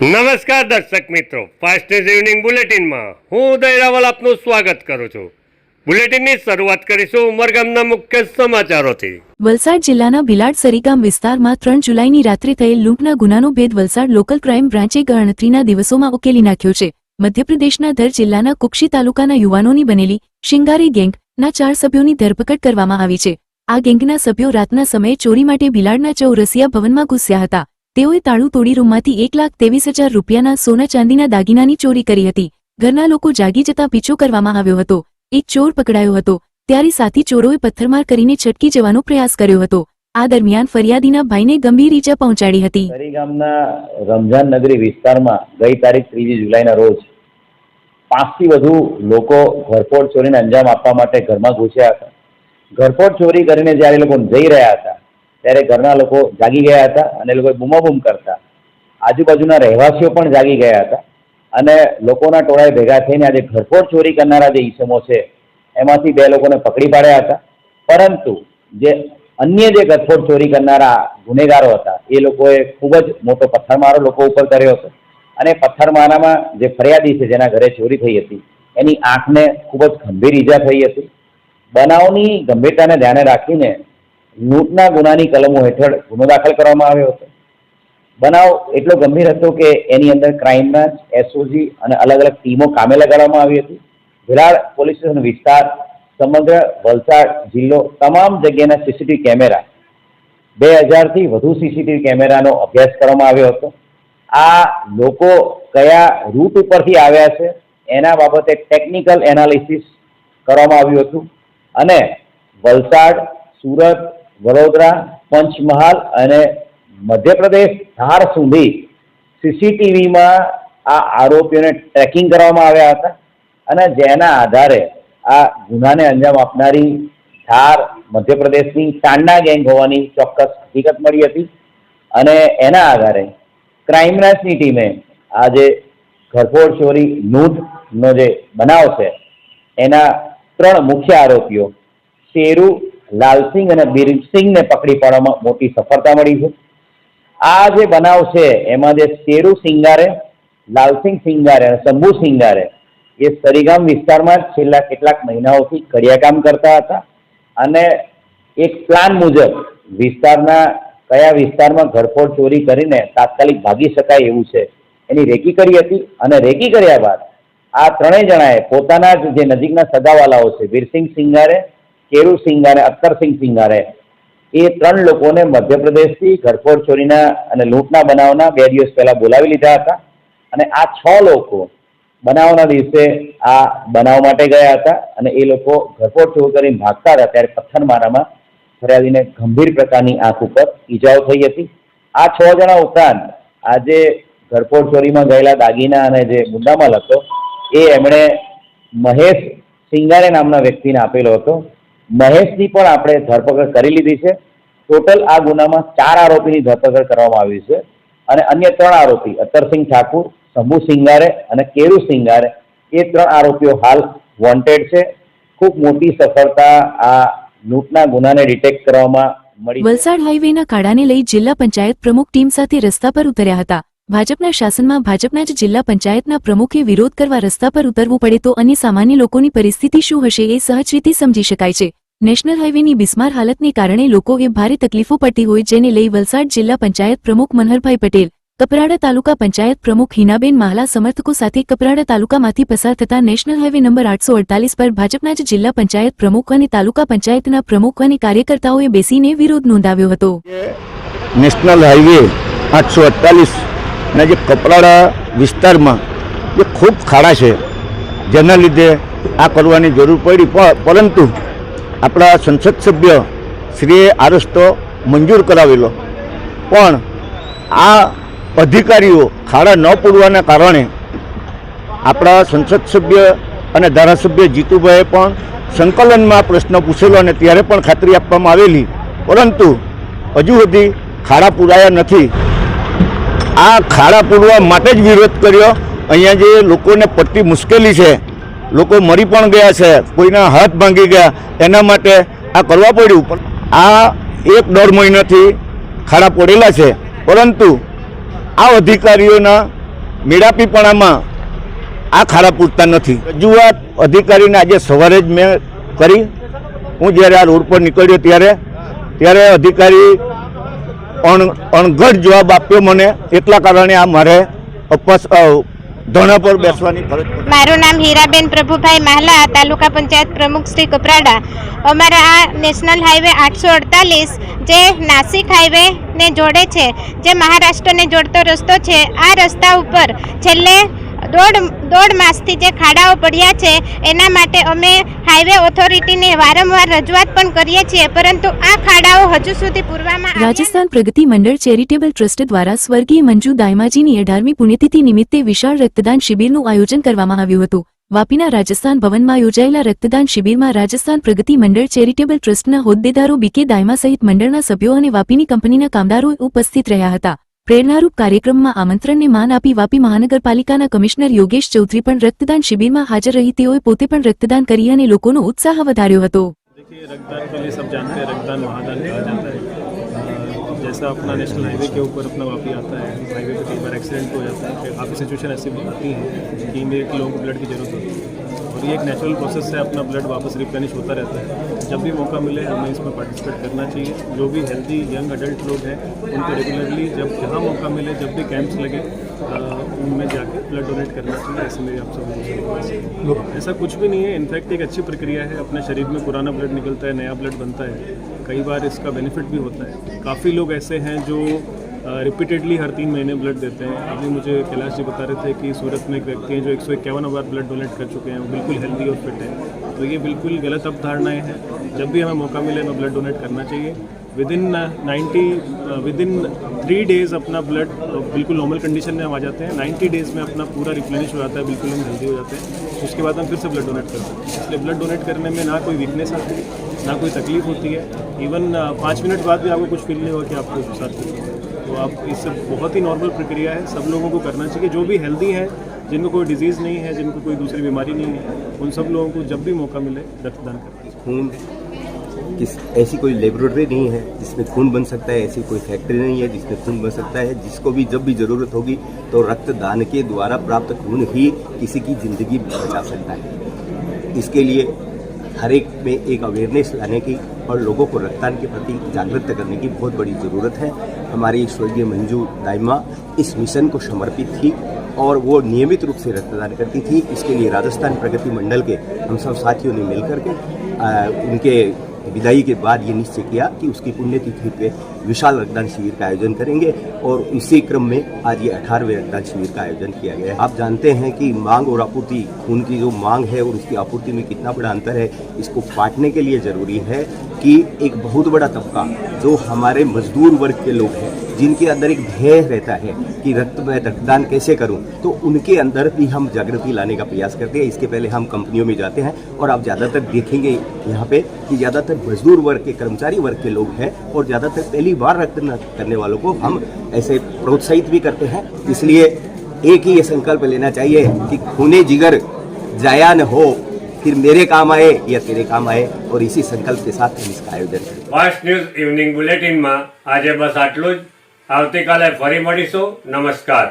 નમસ્કાર દર્શક મિત્રો. ફાસ્ટ ઇવનિંગ બુલેટિનમાં હું ઉદય રાવલ આપનું સ્વાગત કરું છું. બુલેટિનની શરૂઆત કરીશું ઉમરગામના મુખ્ય સમાચારોથી. વલસાડ જિલ્લાના ભિલાડ સરીગામ વિસ્તારમાં ત્રણ જુલાઈની રાત્રે થયેલ લૂંટના ગુનાનો ભેદ વલસાડ લોકલ ક્રાઇમ બ્રાન્ચે ગણતરીના દિવસોમાં ઉકેલી નાખ્યો છે. મધ્યપ્રદેશના દર જિલ્લાના કુક્ષી તાલુકાના યુવાનોની બનેલી શિંગારી ગેંગના ચાર સભ્યોની ધરપકડ કરવામાં આવી છે. આ ગેંગના સભ્યો રાતના સમયે ચોરી માટે ભિલાડના ચૌરસિયા ભવનમાં ઘૂસ્યા હતા. તેઓએ તાળું તોડી રૂમમાંથી એક લાખ ત્રેવીસ હજાર રૂપિયાના સોના ચાંદીના દાગીનાની ચોરી કરી હતી. ઘરના લોકો જાગી જતા પીછો કરવામાં આવ્યો હતો. એક ચોર પકડાયો હતો. ત્યારે સાથી ચોરોએ પથ્થરમાર કરીને છટકી જવાનો પ્રયાસ કર્યો હતો. આ દરમિયાન ફરિયાદીના ભાઈને ગંભીર ઈજા પહોંચાડી હતી. રમઝાન નગરી વિસ્તારમાં ગઈ તારીખ ત્રીજી જુલાઈના રોજ પાંચથી વધુ લોકો ઘરફોડ ચોરીને અંજામ આપવા માટે ઘરમાં ઘૂસ્યા હતા. ઘરફોડ ચોરી કરીને જ્યારે લોકો જઈ રહ્યા હતા ત્યારે ઘરના લોકો જાગી ગયા હતા અને લોકોએ બૂમાબૂમ કરતા. આજુબાજુના રહેવાસીઓ પણ જાગી ગયા હતા અને લોકોના ટોળાએ ભેગા થઈને આજે ઘરફોડ ચોરી કરનારા જે ઈસમો છે, એમાંથી બે લોકોને પકડી પાડ્યા હતા. પરંતુ જે અન્ય જે ઘરફોડ ચોરી કરનારા ગુનેગારો હતા, એ લોકોએ ખૂબ જ મોટો પથ્થરમારો લોકો ઉપર કર્યો હતો. અને પથ્થરમારામાં જે ફરિયાદી છે, જેના ઘરે ચોરી થઈ હતી, એની આંખને ખૂબ જ ગંભીર ઈજા થઈ હતી. બનાવની ગંભીરતાને ધ્યાને રાખીને લૂંટના ગુનાની કલમો હેઠળ ગુનો દાખલ કરવામાં આવ્યો હતો. બનાવ એટલો ગંભીર હતો કે એની અંદર ક્રાઇમ બ્રાન્ચ એસઓજી અને અલગ અલગ ટીમો કામે લગાડવામાં આવી હતી. વિરાળ પોલીસ સ્ટેશન વિસ્તાર, સમગ્ર વલસાડ જિલ્લો, તમામ જગ્યાના સીસીટીવી કેમેરા, બે હજારથી વધુ સીસીટીવી કેમેરાનો અભ્યાસ કરવામાં આવ્યો હતો. આ લોકો કયા રૂટ ઉપરથી આવ્યા છે, એના બાબતે ટેકનિકલ એનાલિસિસ કરવામાં આવ્યું હતું. અને વલસાડ, સુરત વડોદરા, પંચમહાલ અને મધ્યપ્રદેશ ધાર સુધી સીસીટીવીમાં આ આરોપીઓને ટ્રેકિંગ કરવામાં આવ્યા હતા અને જેના આધારે આ ગુનાને અંજામ આપનારી ધાર મધ્યપ્રદેશની તાંડા ગેંગ હોવાની ચોક્કસ હકીકત મળી હતી અને એના આધારે ક્રાઇમ બ્રાન્ચની ટીમે આ જે ઘરફોડ ચોરી લૂંટનો જે બનાવ છે, એના ત્રણ મુખ્ય આરોપીઓ શેરુ લાલસિંહ અને બીરસિંહને પકડી પાડવામાં મોટી સફળતા મળી છે. આ જે બનાવ છે, એમાં જે શેરુ સિંગારે લાલસિંહ સિંગારે અને શંભુ સિંગારે, એ સરીગામ વિસ્તારમાં છેલ્લા કેટલાક મહિનાઓથી કડિયાકામ કરતા હતા અને એક પ્લાન મુજબ વિસ્તારના, કયા વિસ્તારમાં ઘરફોડ ચોરી કરીને તાત્કાલિક ભાગી શકાય એવું છે, એની રેકી કરી હતી અને રેકી કર્યા બાદ આ ત્રણેય જણાએ પોતાના જ જે નજીકના સગાવાલાઓ છે, વીરસિંહ સિંગારે કેરુ સિંગારે અખ્તરસિંહ સિંગારે એ ત્રણ લોકોને મધ્યપ્રદેશથી ઘરફોડ ચોરીના અને લૂંટના બનાવના બે દિવસ પહેલા બોલાવી લીધા હતા. અને આ છ લોકો બનાવના દિવસે આ બનાવ માટે ગયા હતા અને એ લોકો ઘરફોડ ચોરી કરીને ભાગતા હતા. ત્યારે પથ્થરમારામાં ફરિયાદીને ગંભીર પ્રકારની આંખ ઉપર ઈજાઓ થઈ હતી. આ છ જણા ઉપરાંત આજે ઘરફોડ ચોરીમાં ગયેલા દાગીના અને જે મુદ્દામાલ હતો, એ એમણે મહેશ સિંગારે નામના વ્યક્તિને આપેલો હતો. મહેશની પણ આપણે ધરપકડ કરી લીધી છે. ટોટલ આ ગુનામાં ચાર આરોપીની ધરપકડ કરવામાં આવી છે અને અન્ય ત્રણ આરોપી અતરસિંહ ઠાકુર, શંભુ સિંગારે અને કેરુ સિંગારે એ ત્રણ આરોપીઓ હાલ વોન્ટેડ છે. ખૂબ મોટી સફળતા આ લૂંટના ગુનાને ડિટેક્ટ કરવામાં મળી વલસાડ હાઈવેના કાળાને લઈ જિલ્લા પંચાયત પ્રમુખ ટીમ સાથે રસ્તા પર ઉતર્યા હતા. ભાજપના શાસનમાં ભાજપના જ જિલ્લા પંચાયતના પ્રમુખે વિરોધ કરવા રસ્તા પર ઉતરવું પડે તો અન્ય સામાન્ય લોકોની પરિસ્થિતિ શું હશે એ સહજ રીતે સમજી શકાય છે. નેશનલ હાઈવેની બિસ્માર હાલતને કારણે લોકોએ ભારે તકલીફો પડતી હોય જેને લઈ વલસાડ જિલ્લા પંચાયત પ્રમુખ મનહરભાઈ પટેલ, કપરાડા તાલુકા પંચાયત પ્રમુખ હિનાબેન માહલા સમર્થકો સાથે કપરાડા તાલુકામાંથી પસાર થતા નેશનલ હાઈવે નંબર આઠસો અડતાલીસ પર ભાજપના જ જિલ્લા પંચાયત પ્રમુખ અને તાલુકા પંચાયતના પ્રમુખ અને કાર્યકર્તાઓએ બેસીને વિરોધ નોંધાવ્યો હતો. નેશનલ હાઈવે આઠસો અડતાલીસ અને જે કપરાડા વિસ્તારમાં જે ખૂબ ખાડા છે, જેના લીધે આ કરવાની જરૂર પડી પરંતુ આપણા સંસદ સભ્ય શ્રીએ આ રસ્તો મંજૂર કરાવેલો. પણ આ અધિકારીઓ ખાડા ન પૂરવાના કારણે આપણા સંસદ સભ્ય અને ધારાસભ્ય જીતુભાઈએ પણ સંકલનમાં પ્રશ્ન પૂછેલો અને ત્યારે પણ ખાતરી આપવામાં આવેલી. પરંતુ હજુ સુધી ખાડા પૂરાયા નથી. આ ખાડા પૂરવા માટે જ વિરોધ કર્યો. અહીંયા જે લોકોને પડતી મુશ્કેલી છે લોકો મરી પણ ગયા છે, કોઈના હાથ ભાંગી ગયા, એના માટે આ કરવા પડ્યું. પણ આ એક દોઢ મહિનાથી ખાડા પડેલા છે. પરંતુ આ અધિકારીઓના મેળાપીપણામાં આ ખાડા પૂરતા નથી. રજૂઆત અધિકારીને આજે સવારે જ મેં કરી. હું જ્યારે આ રોડ પર નીકળ્યો ત્યારે ત્યારે અધિકારી અણ અણઘડ જવાબ આપ્યો મને. એટલા કારણે આ મારે અપસ અ, પર બેસવાની ફરજ મારું નામ હીરાબેન પ્રભુભાઈ માહલા તાલુકા પંચાયત પ્રમુખ શ્રી કપરાડા. અમારા આ નેશનલ હાઈવે આઠસો અડતાલીસ જે નાસિક હાઈવે ને જોડે છે જે મહારાષ્ટ્રને જોડતો રસ્તો છે આ રસ્તા ઉપર છેલ્લે દોઢ દોઢ માસથી જે ખાડાઓ પડ્યા છે, એના માટે અમે હાઈવે ઓથોરિટીને વારંવાર રજૂઆત પણ કરીએ છીએ, પરંતુ આ ખાડાઓ હજુ સુધી પૂરવામાં રાજસ્થાન પ્રગતિ મંડળ ચેરિટેબલ ટ્રસ્ટ દ્વારા સ્વર્ગીય મંજુ દાયમાજીની અઢારમી પુણ્યતિથિ નિમિત્તે વિશાળ રક્તદાન શિબિરનું આયોજન કરવામાં આવ્યું હતું. વાપીના રાજસ્થાન ભવનમાં યોજાયેલા રક્તદાન શિબિરમાં રાજસ્થાન પ્રગતિ મંડળ ચેરિટેબલ ટ્રસ્ટના હોદ્દેદારો બીકે દાયમા સહિત મંડળના સભ્યો અને વાપીની કંપનીના કામદારો ઉપસ્થિત રહ્યા હતા. પ્રેરણારૂપ કાર્યક્રમમાં આમંત્રણને માન આપી વાપી મહાનગરપાલિકાના કમિશનર યોગેશ ચૌધરી પણ રક્તદાન શિબિરમાં હાજર રહી તેઓએ પોતે પણ રક્તદાન કરી અને લોકોનો ઉત્સાહ વધાર્યો હતો देखिए रक्तदान के लिए सब जानते हैं रक्तदान महादान कहा जाता है अ, जैसा अपना नेशनल हाईवे के ऊपर अपना वापी आता है हाईवे पे कई बार एक्सीडेंट हो जाता है फिर काफ़ी सिचुएशन ऐसी भी आती हैं कि इमीडिएट लोगों को ब्लड की ज़रूरत होती है और ये एक नेचुरल प्रोसेस है अपना ब्लड वापस रिप्लेनिश होता रहता है। जब भी मौका मिले हमें इसमें पार्टिसिपेट करना चाहिए। जो भी हेल्दी यंग अडल्ट लोग हैं उनको रेगुलरली जब जहाँ मौका मिले जब भी कैंप्स लगे उनमें जाके ब्लड डोनेट करना चाहिए ऐसे मेरी आप सब ऐसा कुछ भी नहीं है। इनफैक्ट एक अच्छी प्रक्रिया है। अपने शरीर में पुराना ब्लड निकलता है नया ब्लड बनता है। कई बार इसका बेनिफिट भी होता है। काफ़ी लोग ऐसे हैं जो रिपीटेडली हर तीन महीने ब्लड देते हैं। अभी मुझे कैलाश जी बता रहे थे कि सूरत में एक व्यक्ति हैं जो एक सौ इक्यावन बार ब्लड डोनेट कर चुके हैं। वो बिल्कुल हेल्दी और फिट है। तो ये बिल्कुल गलत अवधारणाएँ हैं। जब भी हमें मौका मिले, हमें ब्लड डोनेट करना चाहिए। Within ninety within three days अपना ब्लड बिल्कुल नॉर्मल कंडीशन में हम आ जाते हैं। नाइन्टी डेज़ में अपना पूरा रिप्लेनिश हो जाता है, बिल्कुल हम हेल्दी हो जाते हैं। उसके बाद हम फिर से ब्लड डोनेट करते हैं। इसलिए ब्लड डोनेट करने में ना कोई वीकनेस आती है, ना कोई तकलीफ़ होती है। इवन पाँच मिनट बाद भी आपको कुछ फील नहीं होगा कि आपको साथ हुआ। तो आप इससे बहुत ही नॉर्मल प्रक्रिया है। सब लोगों को करना चाहिए। जो भी हेल्दी है, जिनको कोई डिज़ीज़ नहीं है, जिनको कोई दूसरी बीमारी नहीं है, उन सब लोगों को जब भी मौका मिले, रक्तदान करना खून, किस, ऐसी कोई लेबोरेटरी नहीं है, जिसमें खून बन सकता है, ऐसी कोई फैक्ट्री नहीं है, जिसमें खून बन सकता है, जिसको भी जब भी ज़रूरत होगी तो रक्तदान के द्वारा प्राप्त खून ही किसी की ज़िंदगी बचा सकता है। इसके लिए हर एक में एक अवेयरनेस लाने की और लोगों को रक्तदान के प्रति जागृत करने की बहुत बड़ी ज़रूरत है। हमारी स्वर्गीय मंजू दाइमा इस मिशन को समर्पित थी और वो नियमित रूप से रक्तदान करती थी। इसके लिए राजस्थान प्रगति मंडल के हम सब साथियों ने मिलकर के उनके विदाई के बाद ये निश्चय किया कि उसकी पुण्यतिथि पे विशाल रक्तदान शिविर का आयोजन करेंगे और इसी क्रम में आज ये अठारहवें रक्तदान शिविर का आयोजन किया गया है। आप जानते हैं कि मांग और आपूर्ति, खून की जो मांग है और उसकी आपूर्ति में कितना बड़ा अंतर है, इसको पाटने के लिए ज़रूरी है। कि एक बहुत बड़ा तबका जो हमारे मजदूर वर्ग के लोग हैं, जिनके अंदर एक ध्येय रहता है कि रक्त में रक्तदान कैसे करूँ तो उनके अंदर भी हम जागृति लाने का प्रयास करते हैं। इसके पहले हम कंपनियों में जाते हैं और आप ज़्यादातर देखेंगे यहाँ पे कि ज़्यादातर मजदूर वर्ग के, कर्मचारी वर्ग के लोग हैं और ज़्यादातर पहली बार रक्तदान करने वालों को हम ऐसे प्रोत्साहित भी करते हैं। इसलिए एक ही ये संकल्प लेना चाहिए कि खूने जिगर जाया न हो फिर मेरे काम आए या तेरे काम आए और इसी संकल्प के साथ हम इसका आयोजन करें ફાસ્ટ ન્યૂઝ ઇવનિંગ બુલેટિનમાં આજે બસ આટલું જ આવતીકાલે ફરી મળીશું નમસ્કાર